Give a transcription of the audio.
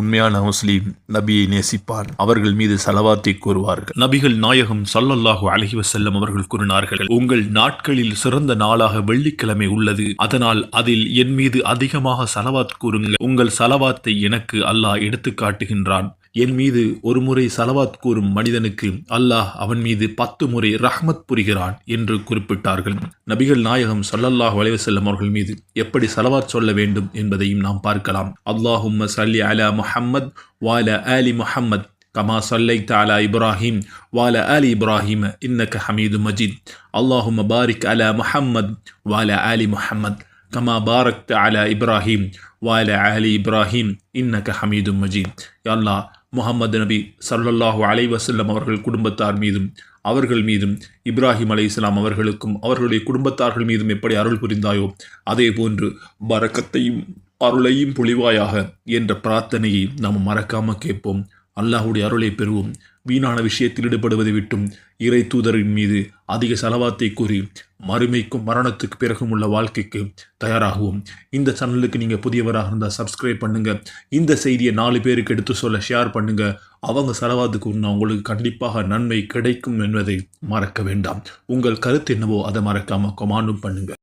உண்மையான முஸ்லீம் நபியை நேசிப்பார். அவர்கள் மீது சலவாத்தை கூறுவார்கள். நபிகள் நாயகம் சல்லல்லாஹு அலைஹி வசல்லம் அவர்கள் கூறினார்கள் உங்கள் நாட்களில் சிறந்த நாளாக வெள்ளிக்கிழமை உள்ளது. அதனால் அதில் என் மீது அதிகமாக சலவாத் கூறுங்கள். உங்கள் சலவாத்தை எனக்கு அல்லாஹ் எடுத்து காட்டுகின்றான். என் மீது ஒரு முறை சலவாத் கூறும் மனிதனுக்கு அல்லாஹ் அவன் மீது பத்து முறை ரஹ்மத் புரிகிறான் என்று குறிப்பிட்டார்கள். நபிகள் நாயகம் சல்லல்லாஹ் செல்லும் அவர்கள் மீது எப்படி சலவாத் சொல்ல வேண்டும் என்பதையும் நாம் பார்க்கலாம். அல்லாஹும் சல்லி அலா முஹம்மத் வால அலி முஹம்மத் கமா சல்லை தாலா இப்ராஹிம் வால அலி இப்ராஹிம இன்னக ஹமீது மஜீத். அல்லாஹும் பாரிக் அலா முஹம்மத் வால அலி முஹம்மத் கமா பாரக் அலா இப்ராஹிம் வால அலி இப்ராஹிம் இன்னக ஹமீது மஜீத். அல்லாஹ் முகமது நபி சல்லல்லாஹு அலை வஸல்லம் அவர்கள் குடும்பத்தார் மீதும் அவர்கள் மீதும் இப்ராஹிம் அலை இஸ்லாம் அவர்களுக்கும் அவர்களுடைய குடும்பத்தார்கள் மீதும் எப்படி அருள் புரிந்தாயோ அதே போன்று பறக்கத்தையும் அருளையும் பொழிவாயாக என்ற பிரார்த்தனையை நாம் மறக்காமல் கேட்போம். அல்லாஹ்வுடைய அருளை பெறுவோம். வீணான விஷயத்தில் ஈடுபடுவதை விட்டும் இறை தூதரின் மீது அதிக செலவாத்தை கூறி மறுமைக்கும் மரணத்துக்கு பிறகும் உள்ள வாழ்க்கைக்கு தயாராகுவோம். இந்த சேனலுக்கு நீங்கள் புதியவராக இருந்தால் சப்ஸ்கிரைப் பண்ணுங்கள் இந்த செய்தியை நாலு பேருக்கு எடுத்து சொல்ல ஷேர் பண்ணுங்கள் அவங்க செலவாத்துக்கு உண்ணா உங்களுக்கு கண்டிப்பாக நன்மை கிடைக்கும் என்பதை மறக்க வேண்டாம். உங்கள் கருத்து என்னவோ அதை மறக்காமல் கொமாண்டும் பண்ணுங்கள்